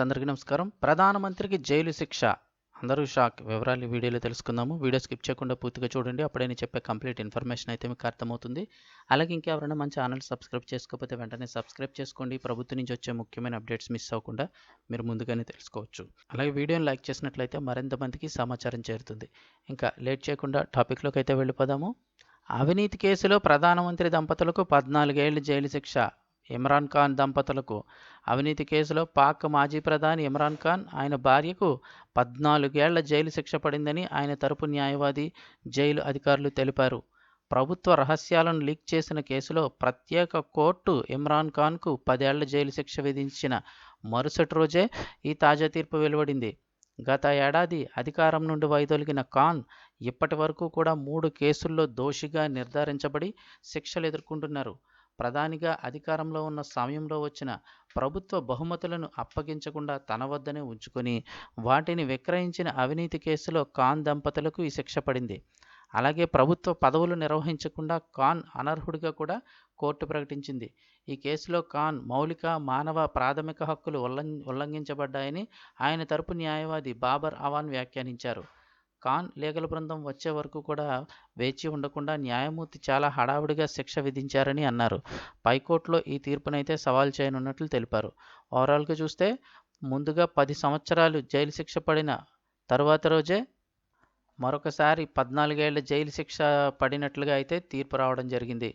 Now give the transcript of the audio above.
అందరికీ నమస్కారం. ప్రధానమంత్రికి జైలు శిక్ష. అందరూ షాక్. వివరాలు వీడియోలో తెలుసుకుందాము. వీడియో స్కిప్ చేయకుండా పూర్తిగా చూడండి. అప్పుడే నేను చెప్పే కంప్లీట్ ఇన్ఫర్మేషన్ అయితే మీకు అర్థమవుతుంది. అలాగే ఇంకెవరైనా మన ఛానల్ సబ్స్క్రైబ్ చేసుకోకపోతే వెంటనే సబ్స్క్రైబ్ చేసుకోండి. ప్రభుత్వం నుంచి వచ్చే ముఖ్యమైన అప్డేట్స్ మిస్ అవ్వకుండా మీరు ముందుగానే తెలుసుకోవచ్చు. అలాగే వీడియోని లైక్ చేసినట్లయితే మరింత మందికి సమాచారం చేరుతుంది. ఇంకా లేట్ చేయకుండా టాపిక్లోకి అయితే వెళ్ళిపోదాము. అవినీతి కేసులో ప్రధానమంత్రి దంపతులకు పద్నాలుగేళ్ళ జైలు శిక్ష. ఇమ్రాన్ ఖాన్ దంపతులకు. అవినీతి కేసులో పాక్ మాజీ ప్రధాని ఇమ్రాన్ ఖాన్ ఆయన భార్యకు పద్నాలుగేళ్ళ జైలు శిక్ష పడిందని ఆయన తరపు న్యాయవాది జైలు అధికారులు తెలిపారు. ప్రభుత్వ రహస్యాలను లీక్ చేసిన కేసులో ప్రత్యేక కోర్టు ఇమ్రాన్ ఖాన్కు పదేళ్ళ జైలు శిక్ష విధించిన మరుసటి రోజే ఈ తాజా తీర్పు వెలువడింది. గత ఏడాది అధికారం నుండి వైదొలిగిన ఖాన్ ఇప్పటి వరకు కూడా మూడు కేసుల్లో దోషిగా నిర్ధారించబడి శిక్షలు ఎదుర్కొంటున్నారు. ప్రధానిగా అధికారంలో ఉన్న సమయంలో వచ్చిన ప్రభుత్వ బహుమతులను అప్పగించకుండా తన వద్దనే ఉంచుకొని వాటిని విక్రయించిన అవినీతి కేసులో ఖాన్ దంపతులకు ఈ శిక్ష పడింది. అలాగే ప్రభుత్వ పదవులు నిర్వహించకుండా ఖాన్ అనర్హుడిగా కూడా కోర్టు ప్రకటించింది. ఈ కేసులో ఖాన్ మౌలిక మానవ ప్రాథమిక హక్కులు ఉల్లం ఉల్లంఘించబడ్డాయని ఆయన తరపు న్యాయవాది బాబర్ అవాన్ వ్యాఖ్యానించారు. ఖాన్ లేఖల బృందం వచ్చే వరకు కూడా వేచి ఉండకుండా న్యాయమూర్తి చాలా హడావుడిగా శిక్ష విధించారని అన్నారు. పైకోర్టులో ఈ తీర్పునైతే సవాల్ చేయనున్నట్లు తెలిపారు. ఓవరాల్గా చూస్తే ముందుగా పది సంవత్సరాలు జైలు శిక్ష పడిన తరువాత రోజే మరొకసారి పద్నాలుగేళ్ళ జైలు శిక్ష పడినట్లుగా అయితే తీర్పు రావడం జరిగింది.